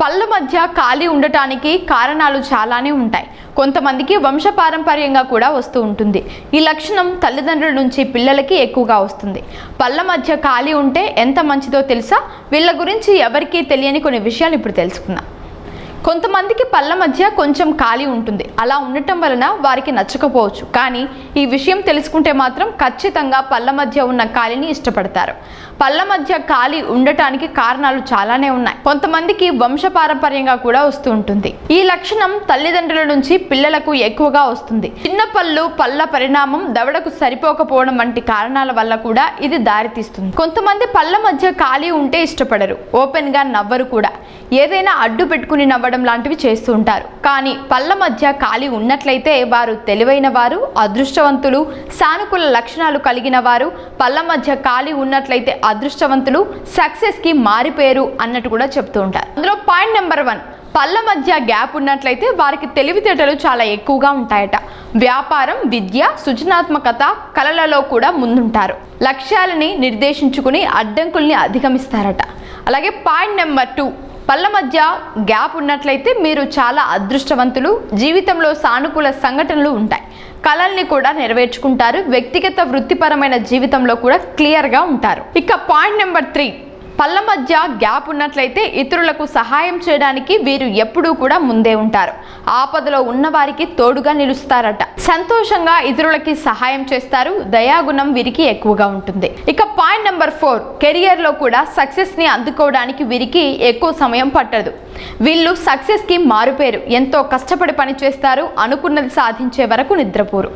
పళ్ళ మధ్య ఖాళీ ఉండటానికి కారణాలు చాలానే ఉంటాయి. కొంతమందికి వంశపారంపర్యంగా కూడా వస్తూ ఉంటుంది. ఈ లక్షణం తల్లిదండ్రుల నుంచి పిల్లలకి ఎక్కువగా వస్తుంది. పళ్ళ మధ్య ఖాళీ ఉంటే ఎంత మంచిదో తెలుసా? వీళ్ళ గురించి ఎవరికీ తెలియని కొన్ని విషయాలు ఇప్పుడు తెలుసుకుందాం. కొంతమందికి పళ్ళ మధ్య కొంచెం ఖాళీ ఉంటుంది. అలా ఉండటం వలన వారికి నచ్చకపోవచ్చు. కానీ ఈ విషయం తెలుసుకుంటే మాత్రం ఖచ్చితంగా పళ్ళ మధ్య ఉన్న ఖాళీని ఇష్టపడతారు. పళ్ళ మధ్య ఖాళీ ఉండటానికి కారణాలు చాలానే ఉన్నాయి. కొంతమందికి వంశపారంపర్యంగా కూడా వస్తూ ఉంటుంది. ఈ లక్షణం తల్లిదండ్రుల నుంచి పిల్లలకు ఎక్కువగా వస్తుంది. చిన్న పళ్ళు పళ్ళ పరిణామం దవడకు సరిపోకపోవడం వంటి కారణాల వల్ల కూడా ఇది దారితీస్తుంది. కొంతమంది పళ్ళ మధ్య ఖాళీ ఉంటే ఇష్టపడరు. ఓపెన్గా నవ్వరు కూడా. ఏదైనా అడ్డు పెట్టుకుని నవ్వడం లాంటివి చేస్తూ ఉంటారు. కానీ పళ్ళ మధ్య ఖాళీ ఉన్నట్లయితే వారు తెలివైన వారు అదృష్టవంతులు సానుకూల లక్షణాలు కలిగిన వారు పళ్ళ మధ్య ఖాళీ ఉన్నట్లయితే అదృష్టవంతులు సక్సెస్కి మారిపోయారు అన్నట్టు కూడా చెప్తూ ఉంటారు. అందులో పాయింట్ నెంబర్ వన్ పళ్ళ మధ్య గ్యాప్ ఉన్నట్లయితే వారికి తెలివితేటలు చాలా ఎక్కువగా ఉంటాయట. వ్యాపారం విద్య సృజనాత్మకత కళలలో కూడా ముందుంటారు. లక్ష్యాలని నిర్దేశించుకుని అడ్డంకుల్ని అధిగమిస్తారట. అలాగే పాయింట్ నెంబర్ టూ పళ్ళ మధ్య గ్యాప్ ఉన్నట్లయితే మీరు చాలా అదృష్టవంతులు. జీవితంలో సానుకూల సంఘటనలు ఉంటాయి. కళల్ని కూడా నెరవేర్చుకుంటారు. వ్యక్తిగత వృత్తిపరమైన జీవితంలో కూడా క్లియర్గా ఉంటారు. ఇక పాయింట్ నెంబర్ త్రీ. పళ్ళ మధ్య గ్యాప్ ఉన్నట్లయితే ఇతరులకు సహాయం చేయడానికి వీరు ఎప్పుడూ కూడా ముందే ఉంటారు. ఆపదలో ఉన్నవారికి తోడుగా నిలుస్తారట. సంతోషంగా ఇతరులకి సహాయం చేస్తారు. దయాగుణం వీరికి ఎక్కువగా ఉంటుంది. ఇక పాయింట్ నెంబర్ ఫోర్ కెరియర్లో కూడా సక్సెస్ని అందుకోవడానికి వీరికి ఎక్కువ సమయం పట్టదు. వీళ్ళు సక్సెస్కి మారుపేరు. ఎంతో కష్టపడి పని చేస్తారు అనుకున్నది సాధించే వరకు నిద్రపోరు.